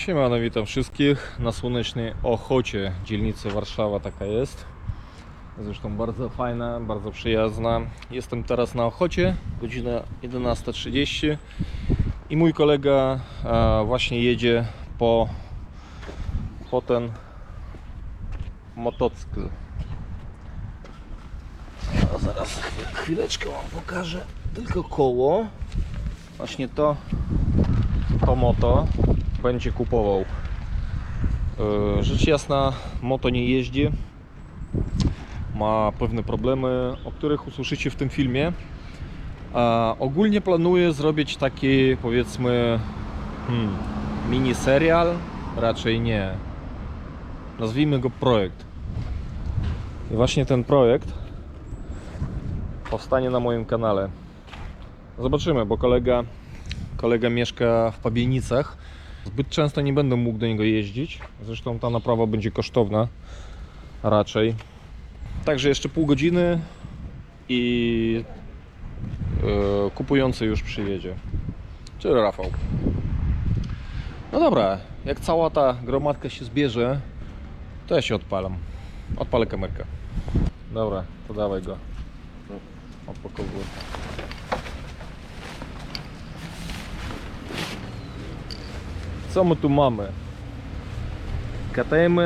Siemano, witam wszystkich na słonecznej Ochocie, dzielnicy Warszawa taka jest. Zresztą bardzo fajna, bardzo przyjazna. Jestem teraz na Ochocie, godzina 11.30 i mój kolega właśnie jedzie po, po ten motocykl. A zaraz chwileczkę wam pokażę tylko koło. Właśnie to, to moto będzie kupował. E, Rzecz jasna, moto nie jeździ. Ma pewne problemy, o których usłyszycie w tym filmie. Ogólnie planuję zrobić taki, powiedzmy, hmm, mini serial. Raczej nie. Nazwijmy go projekt. I właśnie ten projekt powstanie na moim kanale. Zobaczymy, bo kolega, kolega mieszka w Pabienicach. Zbyt często nie będę mógł do niego jeździć. Zresztą ta naprawa będzie kosztowna raczej. Także jeszcze pół godziny i e, kupujący już przyjedzie. Czyli Rafał. No dobra, jak cała ta gromadka się zbierze, to ja się odpalam. Odpalę kamerkę. Dobra, to dawaj go. Odpakowuję. Co my tu mamy? KTM,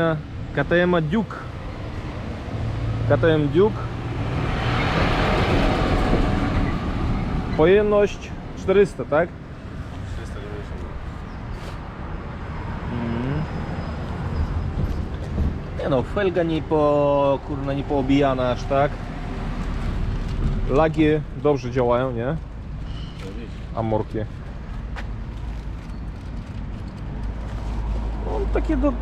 KTM Duke. KTM Duke. Pojemność 400, tak? 390. Mhm. Nie no, felga nie po, kurna, nie poobijana aż tak. Lagi dobrze działają, nie? Amorki. No, takie do...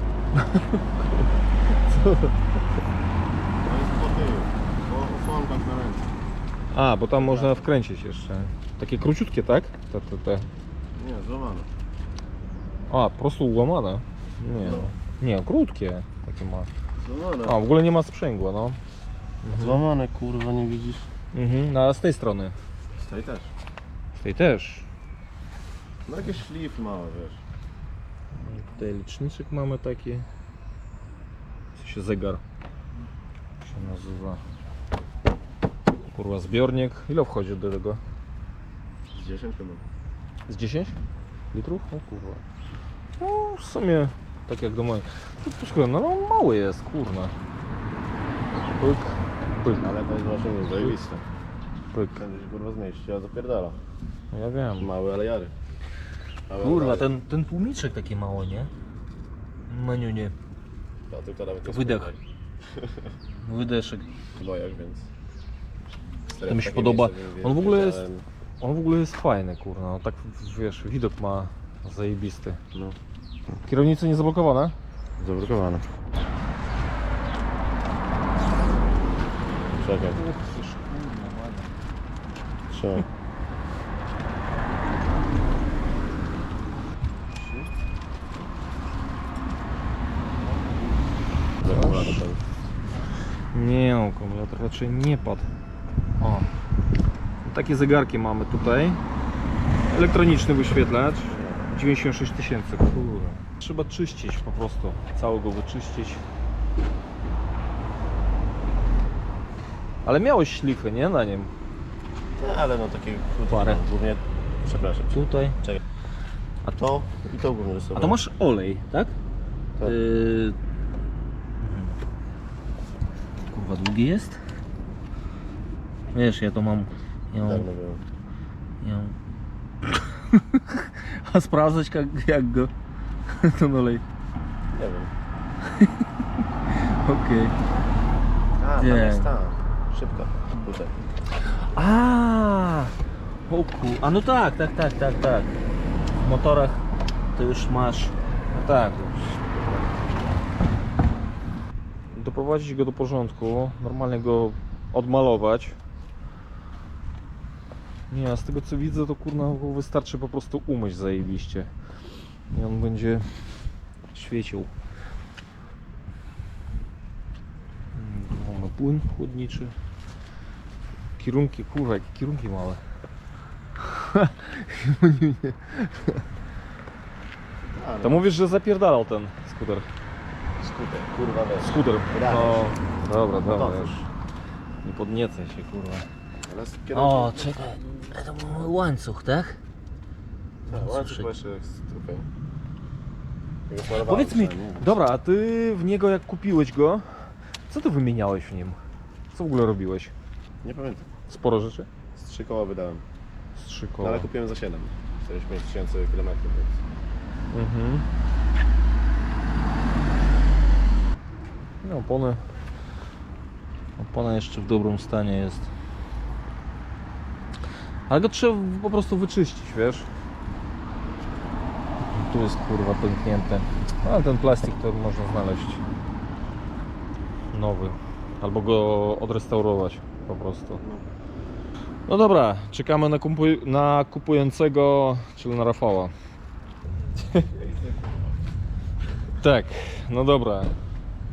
No jest po tyłu, po osłonkach na ręce. A, bo tam można wkręcić jeszcze. Takie króciutkie, tak? Te, te, te. Nie, złamane. A, po prostu ułamane. Nie, No. nie, krótkie. Takie ma. Złamane. A, w ogóle nie ma sprzęgła, no. Złamane kurwa, nie widzisz? Mhm, no, a z tej strony. Z tej też. Z tej też. No jakieś szlif małe, wiesz. Tutaj liczniczek mamy taki. Co się zegar się nazywa. Kurwa, zbiornik. Ile wchodzi do tego? Z 10 chyba. Z 10 litrów? O kurwa. No w sumie tak jak do mojej. No, no mały jest, kurna. Pyk, pyk, Ale to jest właśnie nie zajebiste. pyk. Ten się kurwa zmieści, a zapierdala. No ja wiem. Mały, ale jary. Kurwa, ten, ten tłumiczek taki mało, nie? Maniu nie. To tylko nawet jest Wydech. kurwa Wydeszek. w bojach, więc... To mi się podoba. On w ogóle jest- On w ogóle jest fajny, kurna. No, tak wiesz, widok ma zajebisty. No. Kierownicy nie zablokowane? Zablokowane. Czekaj, trzymaj. Zakumulata tam. Nie no, akumulator raczej nie padł. O. Takie zegarki mamy tutaj. Elektroniczny wyświetlacz. 96 tysięcy. Kurwa. Trzeba czyścić po prostu. Całego wyczyścić. Ale miałeś szlify, nie? Na nim. No, ale no takie Parę. no, głównie, przepraszam, Tutaj. czekaj. A to i to głównie. A to masz olej, tak? Tak. Yy... Kurwa, długi jest? Wiesz, ja to mam. Ja mam, Dawno było. ja mam... A sprawdzać jak, jak go ten olej. Nie wiem. Okej. A, tam Nie. jest ta. Szybko. Tutaj. A, o ku... A no tak, tak, tak, tak, tak. W motorach to już masz. No tak. Doprowadzić go do porządku, normalnie go odmalować. Nie, a z tego co widzę, to kurna wystarczy po prostu umyć zajebiście. I on będzie świecił. Mamy płyn chłodniczy. Kierunki, kurwa, jakie kierunki małe. To mówisz, że zapierdalał ten skuter. Skuter, kurwa weź. Skuter. No, dobra, dobra, to już. Nie podniecaj się, kurwa. Ale z O, czekaj. To był łańcuch, tak? Tak, łańcuch. Tego smarowałem Powiedz mi, przynajmniej. dobra, a ty w niego jak kupiłeś go, co ty wymieniałeś w nim? Co w ogóle robiłeś? Nie pamiętam. Sporo rzeczy? Z trzy koła wydałem. Z trzy No, koła. ale kupiłem za 7. 45 tysięcy kilometrów, więc... Mhm. No, opony. Opona jeszcze w dobrym stanie jest. Ale go trzeba po prostu wyczyścić, wiesz? Tu jest kurwa pęknięte. No, ale ten plastik to można znaleźć nowy. Albo go odrestaurować po prostu. No dobra, czekamy na, na kupującego, czyli na Rafała. tak, no dobra.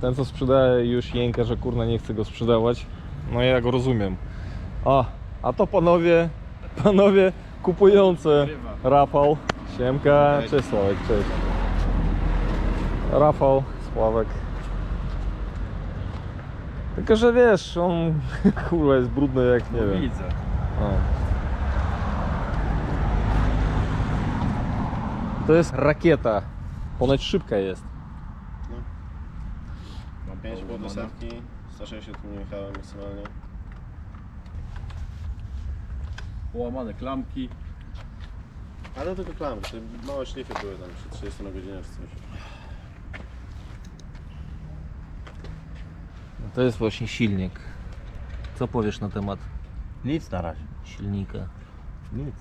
Ten co sprzedaje już jęka, że kurna nie chce go sprzedawać. No ja go rozumiem. A, a to panowie, panowie kupujące. Rafał, Siemka, Cześć. cześć Sławek, cześć. Rafał, Sławek. Tylko, że wiesz, on kurwa jest brudny jak nie wiem. Widzę. O. To jest rakieta. Ponoć szybka jest. Mam 5,5 do setki, 160 nie jechałem maksymalnie. Połamane klamki. Ale tylko klamki, te małe szlify były tam przy 30 na godzinę czy coś. To jest właśnie silnik. Co powiesz na temat Nic na razie. silnika? Nic.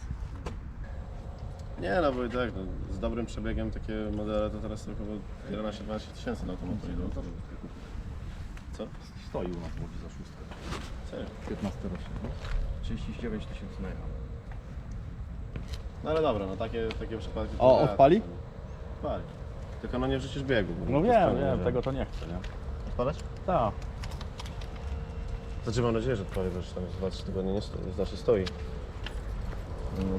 Nie no, bo i tak, no, z dobrym przebiegiem takie modele to teraz tylko 11-12 tysięcy na automaty idą. Co? Stoi u nas mówi za szóstkę. Serio? 15 rocznie. no. 39 tysięcy na No ale dobra, no takie, takie przypadki... O, odpali? Odpali. Tylko no nie wrzucisz biegu. bo No to wiem, sprawnie, wiem, że- tego to nie chcę, nie? Odpalać? Tak. Znaczy mam nadzieję, że odpali, bo już tam 2-3 tygodnie nie stoi, znaczy stoi. No,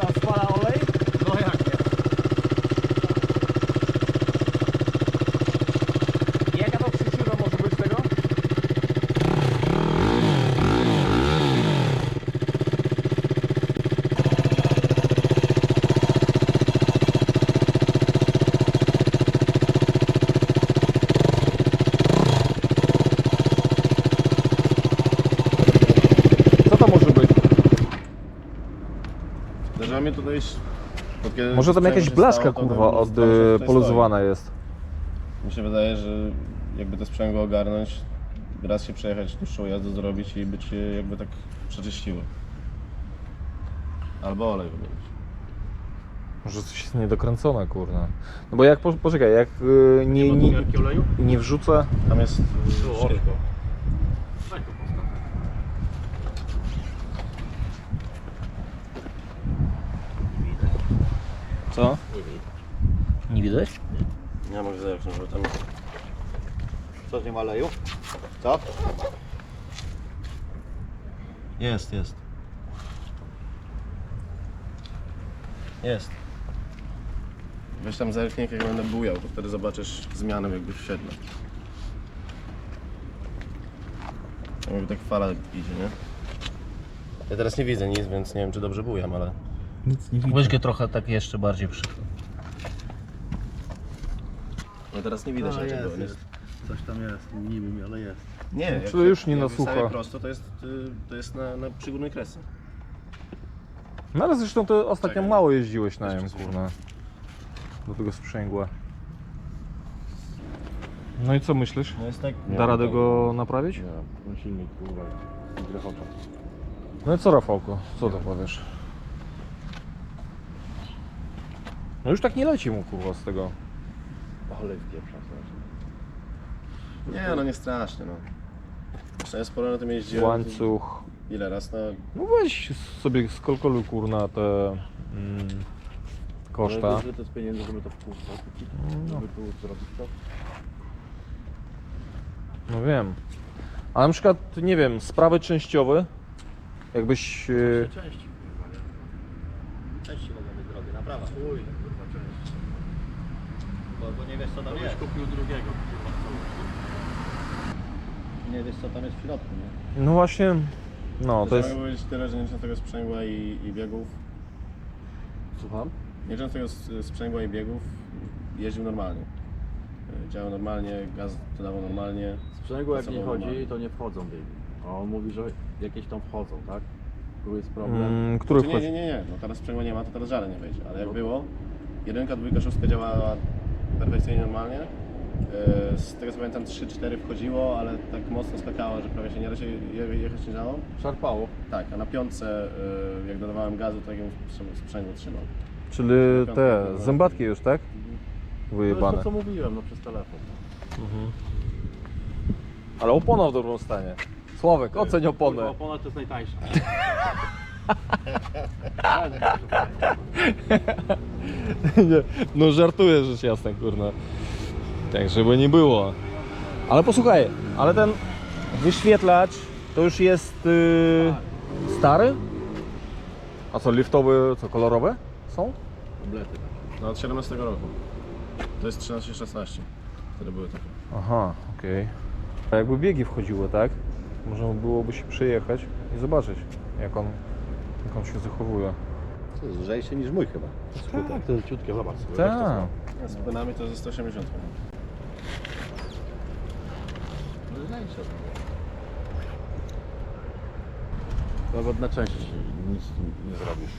Tam spala olej? No jak nie? Jaka to przyczyna może być tego? Co to może być? Zdarza mnie tutaj... bo kiedy Może tam jakaś się blaszka stało, to kurwa od y, tutaj poluzowana jest. stoi. Mi się wydaje, że jakby to sprzęgło ogarnąć, raz się przejechać dłuższą jazdę zrobić i być je jakby tak przeczyściło. Albo olej wymienić. Może coś jest niedokręcone, kurna. No bo jak, po- poczekaj, jak y, nie, nie, oleju? nie wrzucę... Tam jest... Co? Nie widać? Ja mogę zerknąć, bo tam... Co, nie ma oleju? Co? Jest, jest. Jest. Weź tam zerknij, jak będę bujał, to wtedy zobaczysz zmianę jakby w siedle. Tam Jakby tak fala idzie, nie? Ja teraz nie widzę nic, więc nie wiem, czy dobrze bujam, ale... Nic nie Weź go trochę tak jeszcze bardziej przychyl. No teraz nie widać A, niczego. jest, nie? jest. Coś tam jest, nie wiem, ale jest. Nie, jak, Czyli już nie jak na wystawię sucho. prosto, to jest, y, to jest na, na przygórnej kresce. No ale zresztą to ostatnio Czekaj. mało jeździłeś na nim, kurna. Do tego sprzęgła. No i co myślisz? No jest tak... Da radę go naprawić? Nie, ten silnik kurwa grechocza. No i co Rafałku, co to powiesz? No już tak nie leci mu kurwa z tego. Olej w pieprza Nie no, nie strasznie no. To jest sporo na tym jeździłem. Łańcuch. Ile raz? No, No weź sobie skalkuluj kurna te mm, koszta. Ale to jest pieniędzy, żeby to w kupić? No. Żeby tu zrobić to? No wiem. A na przykład, nie wiem, sprawy częściowe, jakbyś... e, Części mogą być drogie. Chuj, części. Bo, bo nie wiesz co tam byś jest. kupił drugiego, Nie wiesz co tam jest w środku, nie? No właśnie, no to To jest... Mogę powiedzieć tyle, że nie często tego sprzęgła i, i biegów. Słucham? Nie często tego s- sprzęgła i biegów jeździł normalnie. E, Działał normalnie, gaz dodawał normalnie. Sprzęgło jak nie Pracował chodzi, to nie wchodzą biegi. A on mówi, że jakieś tam wchodzą, tak? Tu jest problem. Mm, który Znaczy, nie, wchodzi? nie, nie, nie. No teraz sprzęgła nie ma, to teraz żale nie wejdzie. Ale jak No. było, jedynka, dwójka, szóstka działała perfekcyjnie normalnie. E, Z tego co pamiętam 3-4 wchodziło, ale tak mocno skakało, że prawie się nie da się je- jechać nie dało. Szarpało. Tak, a na piątce e, jak dodawałem gazu, to takim sprzęgło trzymał. Czyli te zębatki już, tak? To Wyjebane. jest to, co mówiłem, no przez telefon. Mhm. Ale opona w dobrym stanie. Sławek, oceń Kurwa, oponę. opona to jest najtańsza. Nie, no żartuję rzecz jasna, kurna. Tak, żeby nie było. Ale posłuchaj, ale ten wyświetlacz to już jest yy, stary? A co, liftowe, co, kolorowe są? Komplety. No od 17 roku. To jest 13-16. Wtedy były takie. Aha, okej. A jakby biegi wchodziły, tak? Można byłoby się przyjechać i zobaczyć, jak on, jak on się zachowuje. To jest lżejszy niż mój chyba. Tak, to jest ciutkie, zobacz sobie. Tak. A z płynami to ze 180. Nawet na części nic nie zrobisz.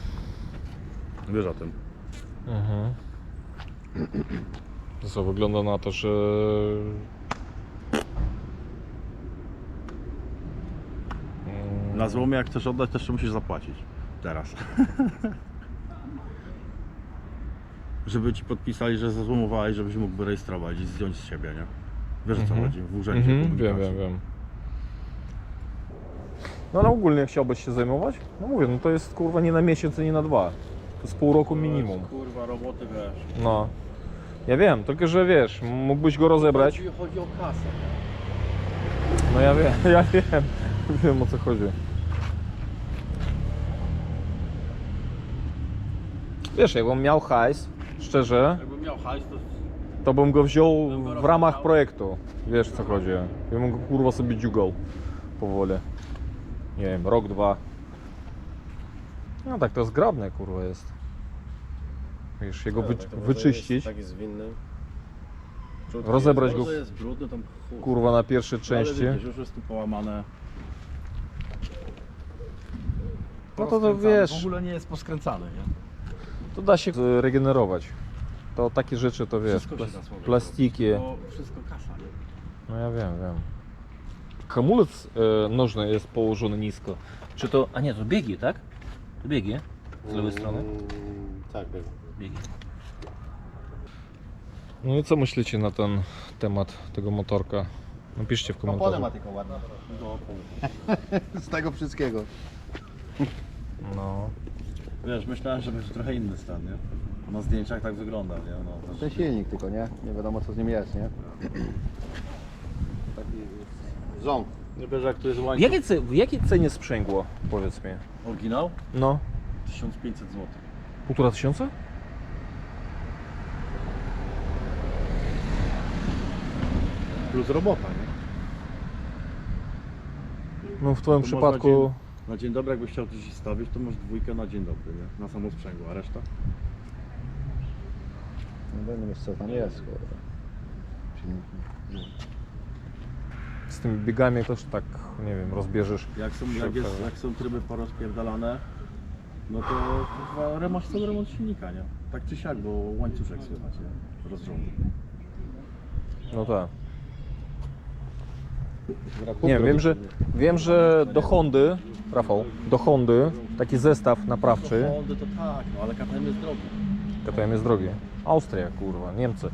Wiesz o tym. Mhm. To co, wygląda na to, że... Na złomie jak chcesz oddać, to jeszcze musisz zapłacić. Teraz. Żeby ci podpisali, że zazłomowałeś, żebyś mógł wyrejestrować i zdjąć z siebie, nie? Wiesz o co Mhm. chodzi? W urzędzie Mhm, wiem, komunikacji. wiem, wiem. No ale ogólnie chciałbyś się zajmować? No mówię, no to jest kurwa nie na miesiąc, nie na dwa. To jest pół roku minimum. Kurwa, roboty wiesz. No. Ja wiem, tylko że wiesz, mógłbyś go rozebrać. Chodzi, chodzi o kasę. No ja wiem, ja wiem. Wiem o co chodzi. Wiesz, jakbym miał hajs, szczerze, Jakbym miał hajs, to to bym go wziął w ramach projektu. Wiesz co chodzi. Ja bym go kurwa sobie dziugał powoli. Nie wiem, rok, dwa. No tak, to zgrabne kurwa jest. Wiesz, jego wy, Tak, wyczyścić, Jest taki zwinny. Czutki Rozebrać jest. go może jest brudny, tam chuj. kurwa na pierwsze Ale części. widzisz, już jest tu połamane. No to to wiesz. W ogóle nie jest poskręcany, nie? To da się regenerować. To takie rzeczy to wiesz, Wszystko się plas- da plastiki. To wszystko kasa, nie? No ja wiem, wiem. Hamulec e, nożny jest położony nisko. Czy to. A nie, to biegi, tak? To biegi. Z lewej strony. Mm, Tak, był. Biegi. No i co myślicie na ten temat tego motorka? Napiszcie w Oponę komentarzu. ma tylko ładną. Z tego wszystkiego. No. Wiesz, myślałem, że będzie trochę inny stan, nie? A Na zdjęciach tak wygląda, nie? No, Ten silnik tylko, nie? Nie wiadomo co z nim jest, nie? Taki ząb. nie wiesz jak to jest W łańcuch. jakiej, ce- w jakiej cenie sprzęgło? Powiedz mi. Oryginał? No. 1500 zł. Półtora tysiąca? Plus robota, nie? No w twoim To przypadku... Na dzień dobry, jakbyś chciał coś stawić, to masz dwójkę na dzień dobry, nie? Na samo sprzęgło, a reszta? Nie będę wiesz co tam jest, kurwa. Silniki. Z tymi biegami też tak, nie wiem, rozbierzesz. Jak są, jak, jest, jak są tryby porozpierdalane, no to kurwa, remont, cały remont silnika, nie? Tak czy siak, bo łańcuszek słychać, nie? Rozrządu. No tak. Nie, wiem, że, wiem, że do Hondy, Rafał, do Hondy taki zestaw naprawczy, Hondy to tak, no ale KTM jest drogi. KTM jest drogi. Austria, kurwa, Niemcy.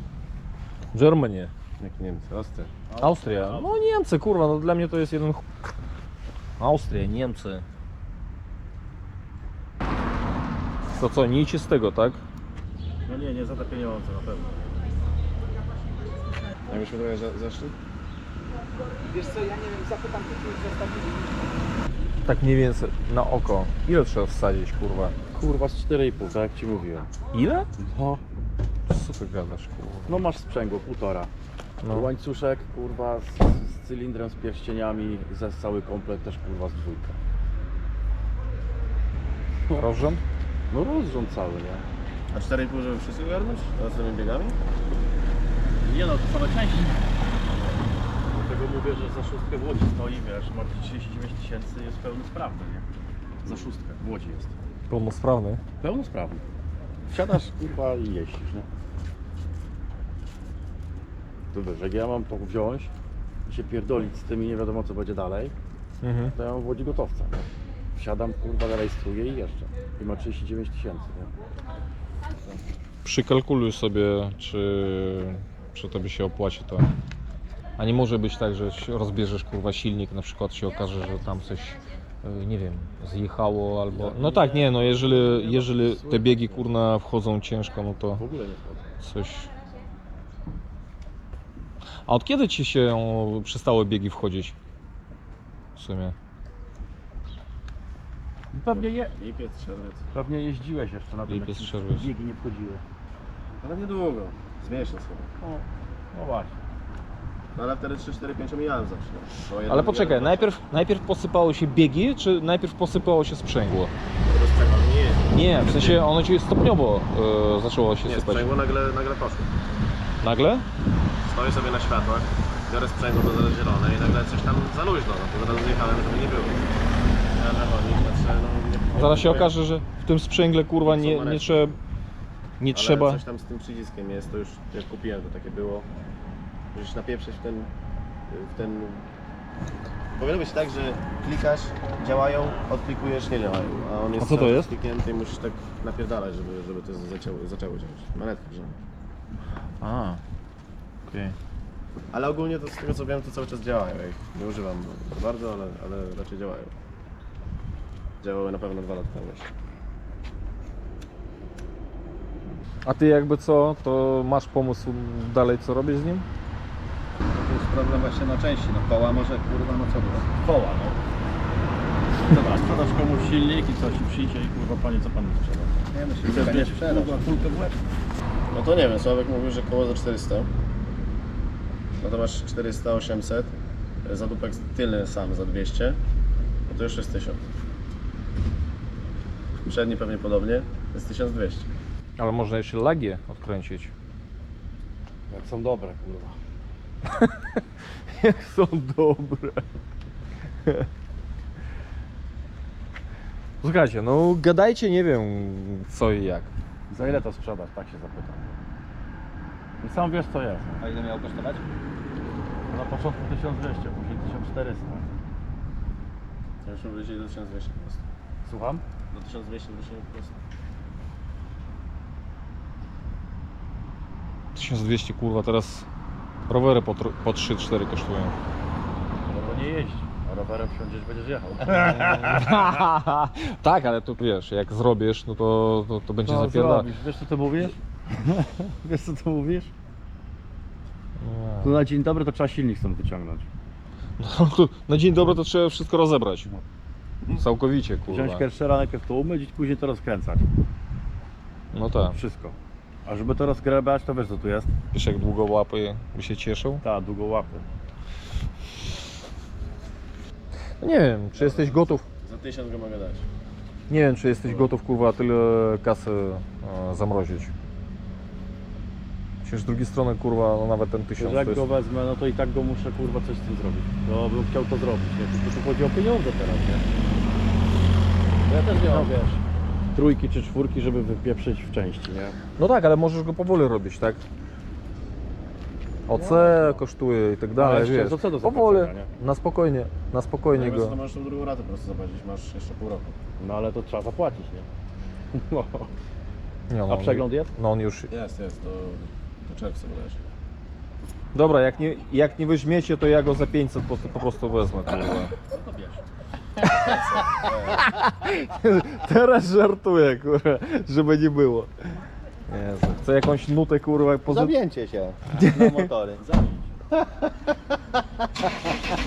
Germany. Jak Niemcy, ostry. Austria. No Niemcy, kurwa, no dla mnie to jest jeden ch... Austria, Niemcy. To co, nic z tego, tak? No nie, nie za te pieniądze na pewno. Jakbyśmy trochę za- zeszli? Tak mniej więcej na oko. Ile trzeba wsadzić, kurwa? Kurwa z 4,5, tak jak ci mówiłem. Ile? No, Co ty gadasz, kurwa? no masz sprzęgło, półtora. No. Łańcuszek, kurwa, z, z cylindrem, z pierścieniami, ze cały komplet też, kurwa, z dwójka. Rozrząd? No rozrząd cały, nie? A 4,5 żeby wszyscy ogarnąć? A z tymi biegami? Nie no, to same części. Mówię, że za szóstkę w Łodzi stoi, wiesz, ma 39 tysięcy, jest pełnosprawny, nie? Za szóstkę w Łodzi jest. Pełnosprawny. Pełnosprawny. Wsiadasz, kurwa, i jeździsz, nie? To wiesz, jak ja mam to wziąć i się pierdolić z tym i nie wiadomo co będzie dalej, Mhm. to ja mam w Łodzi gotowca, nie? Wsiadam, kurwa, rejestruję i jeszcze. I ma 39 tysięcy, nie? Przykalkuluj sobie, czy, czy tobie się opłaci to. A nie może być tak, że rozbierzesz kurwa silnik, na przykład się okaże, że tam coś, y, nie wiem, zjechało albo... No tak, nie, no jeżeli, jeżeli te biegi kurna wchodzą ciężko, no to W ogóle nie wchodzę. coś... A od kiedy ci się przestały biegi wchodzić? W sumie. Pewnie, je, Lipiec, czerwiec. pewnie jeździłeś jeszcze na tym, Lipiec, czerwiec. biegi nie wchodziły. Ale niedługo. Z miesiąc chyba. No, no właśnie. No ale wtedy 3, 4, 5 mijałem zawsze. Ale poczekaj, najpierw, najpierw posypało się biegi, czy najpierw posypało się sprzęgło? Nie. Nie, w sensie ono ci stopniowo e, zaczęło się Nie, sypać. sprzęgło nagle, nagle poszło. Nagle? Stoję sobie na światłach, biorę sprzęgło do zero zielone i nagle coś tam za luźno. No to zaraz zjechałem, żeby nie było. Patrzę, no nie Zaraz się okaże, że w tym sprzęgle kurwa nie, nie manewry. trzeba. Nie ale trzeba. coś tam z tym przyciskiem jest, to już jak kupiłem to takie było. Musisz napieprzyć w ten... w ten... Powinno być tak, że klikasz, działają, odklikujesz, nie działają. A on jest A co to cały czas jest? kliknięty i musisz tak napierdalać, żeby, żeby to zaczęło, zaczęło działać. Manetka grzana. A. Okej. Ale ogólnie to z tego co wiem, to cały czas działają. Ja ich nie używam za bardzo, ale, ale raczej działają. Działały na pewno dwa lata temu jeszcze. A ty jakby co, to masz pomysł dalej co robić z nim? Problem właśnie na części, no koła może kurwa, no co było? Koła, no. Dobra, sprzedasz komuś silnik i coś i przyjdzie i kurwa panie, co pan mi sprzeda? Nie no, Chcesz się nie mieć sprzedać. kurwa kulkę w łeb? No to nie wiem, Sławek mówił, że koło za 400. No to masz 400, 800. Zadupek tylny sam za 200. No to już jest 1000. Przedni pewnie podobnie, to jest 1200. Ale można jeszcze lagię odkręcić. Jak są dobre, kurwa. Jak są dobre. Słuchajcie, no gadajcie, nie wiem co i jak. Za ile to sprzedać, tak się zapytam. I sam wiesz co jest. A ile miało kosztować? Na początku 1200, później 1400. To już wrócili do 1200 po prostu. Słucham? Do 1200 wrócili po prostu. 1200 kurwa, teraz rowery po, tr- po 3-4 kosztują. No bo nie jeździ. A rowerem wsiądziesz, będziesz jechał. tak, ale tu wiesz, jak zrobisz, no to, to, to będzie Co zapierda. zrobisz? Wiesz co ty mówisz? Wiesz co ty mówisz? No. Tu na dzień dobry to trzeba silnik stąd wyciągnąć. No, to na dzień dobry to trzeba wszystko rozebrać. Całkowicie, kurwa. Wziąć Kershera, najpierw to umyć i później to rozkręcać. No tak. Wszystko. A żeby to rozgrabać, to wiesz co tu jest? Wiesz jak długo łapy by się cieszą? Ta, długo łapy. No Nie wiem, czy jesteś gotów. Za 1000 go mogę dać. Nie wiem, czy jesteś gotów, kurwa, tyle kasy e, zamrozić. Przecież z drugiej strony, kurwa, no nawet ten tysiąc to jak jest... go wezmę, no to i tak go muszę kurwa coś z tym zrobić. To bym chciał to zrobić, nie? Tylko tu chodzi o pieniądze teraz, nie? Ja też nie mam, wiesz, trójki czy czwórki, żeby wypieprzyć w części, nie? No tak, ale możesz go powoli robić, tak? OC kosztuje i tak dalej, No, jeszcze wiesz. co do Powoli, zapłacenia, na spokojnie, na spokojnie Nie, go. to masz tą drugą ratę po prostu zobaczyć, masz jeszcze pół roku. No ale to trzeba zapłacić, nie? No. Nie, no, A on- przegląd jest? No on już... Jest, jest, to do czerwca bodajże. Dobra, jak nie, jak nie weźmiecie, to ja go za 500 po, po prostu wezmę, kurwa. No to wiesz. Teraz żartuję, kurwa, żeby nie było. Jezu, chcę jakąś nutę, kurwa, pozy... Zawięcie się na motory.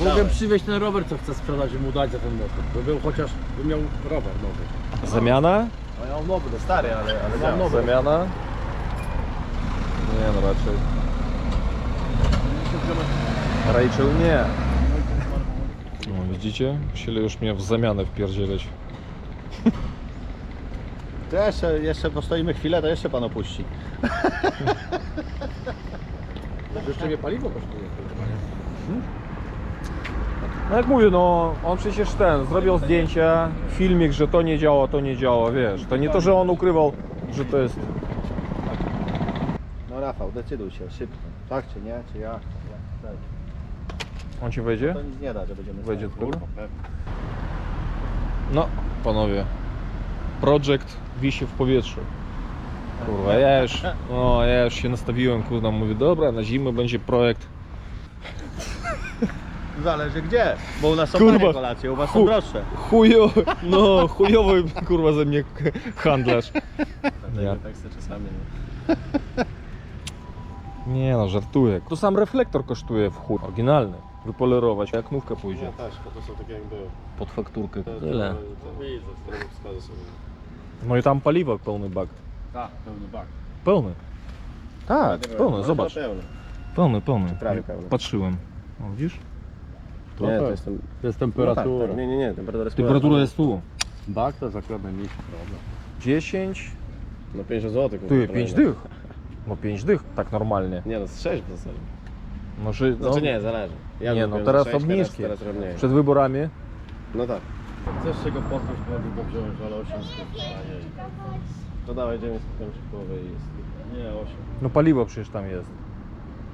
Mogę przywieźć ten rower, co chcę sprzedać i mu dać za ten motor. By był chociaż, by miał rower nowy. Zamiana? No ja mam nowy, to stary, ale, ale Mam nowy. Zamiana? Nie no, raczej. Rachel nie. Widzicie? Musieli już mnie w zamianę wpierdzieleć. To jeszcze, jeszcze postoimy chwilę, to jeszcze pan opuści. Jeszcze mnie paliwo kosztuje. No jak mówię, no on przecież ten, zrobił zdjęcia, filmik, że to nie działa, to nie działa, wiesz. To nie to, że on ukrywał, że to jest... No Rafał, decyduj się szybko. Tak czy nie, czy ja? Tak. On ci wejdzie? To nic nie da, że będziemy Wejdzie tylko? Kurwa, pewnie. No, panowie. Projekt wisi w powietrzu. Kurwa, ja już, no, ja już się nastawiłem, kurwa, mówię, dobra, na zimę będzie projekt. Zależy gdzie, bo u nas są Kurwa. tanie kolacje, u was Chu- są droższe. Chujo, no, chujowy, kurwa, ze mnie handlarz. Ja. teksty czasami. Nie no, żartuję. To sam reflektor kosztuje w chuj. Oryginalny. Wypolerować, jak nówka pójdzie. Tak, to są takie jak były. Pod fakturkę. Tyle. Widzę, wskazy sobie. No i tam paliwo pełny bak. Tak, pełny bak. Pełny. Tak, pełny, No, zobacz. Pełny. Pełny, pełny. Prawie pełny. Patrzyłem. O, widzisz? Nie, tak. to jest ten... Jest No temperatura. tak, tak. Nie, nie, nie, temperatura jest Temperatura jest tu. Bak to zakłada mniejszy problem. 10, No 50 zł. ty, 5 dych. No 5 dych, tak normalnie. Nie no, z 6 w zasadzie. Może, no, Znaczy nie, zależy. Ja Nie, no teraz sześć, obniżki. Teraz, teraz przed wyborami. No tak. Chcesz się go pozbyć, mogę go wziąć, ale 800 stanie. To dawaj, idziemy z potem w połowę i jest. Nie, 8. No paliwo przecież tam jest.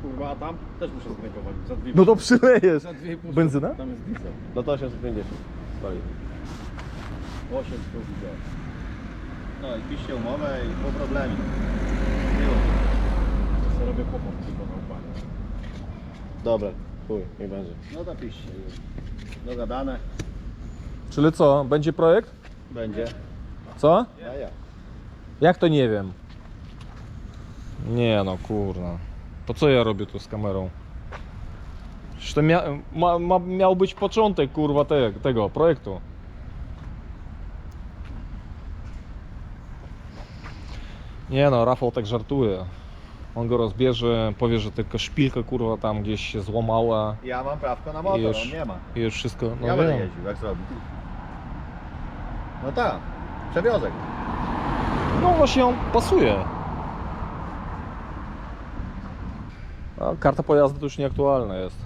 Kurwa, a tam też muszę zbrekować. Za dwie No to przylejesz. Za dwie i pół Benzyna? Tam jest diesel. No to 850. Pali. 8 plus diesel. No i piszcie umowę i po problemie. To sobie robię kłopot tylko na upanie. Dobra, chuj, niech będzie. No to piszcie. Dogadane. Czyli co, będzie projekt? Będzie. Co? A ja. Jak to nie wiem? Nie no, kurna. To co ja robię tu z kamerą? Przecież to mia ma ma miał być początek, kurwa, te tego projektu. Nie no, Rafał tak żartuje. On go rozbierze, powie, że tylko szpilka, kurwa, tam gdzieś się złamała Ja mam prawko na motor, Już. on nie ma. i już wszystko, no ja będę wiem. jeździł, jak zrobi. No tak, przewiozek. No właśnie on pasuje. A karta pojazdu to już nieaktualna jest.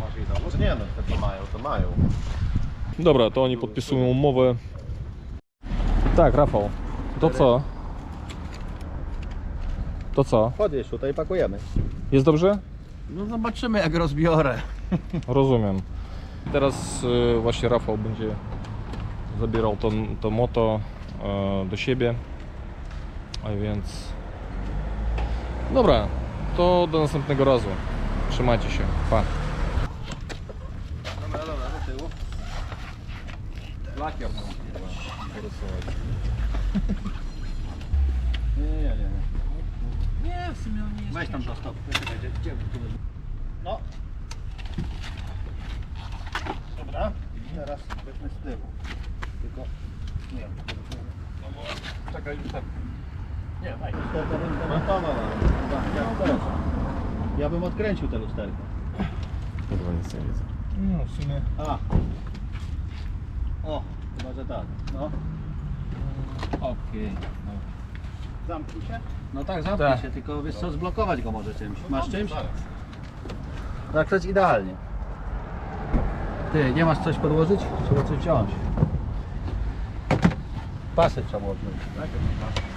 Może i to, może nie no, te co mają, to mają. Dobra, to oni podpisują umowę. Tak, Rafał. To co? To co? Podjedź tutaj i pakujemy. Jest dobrze? No zobaczymy jak rozbiorę. Rozumiem. Teraz y, właśnie Rafał będzie zabierał to, to moto y, do siebie. A więc. Dobra, to do następnego razu. Trzymajcie się. Pa. Dobra, dobra, do tyłu. Lakier mam porysować. Nie, nie, nie. Nie, w sumie on nie jest Weź tam do stopu. No. Dobra, teraz weźmy z tyłu. Tylko, nie wiem. Czekaj, już tak. Nie, daj. Lusterka chcesz. Ja bym odkręcił te lusterka. Kurwa, nic nie widzę. No, w sumie. A. O, chyba że tak. No. Okej. Zamknij się? No tak, zamknij Tak. się, tylko wiesz co, zblokować go może czymś. Masz czymś? Zaraz. Tak, to jest idealnie. Ty, nie masz coś podłożyć? Trzeba coś wziąć. Pasy trzeba odłożyć. Najpierw masz.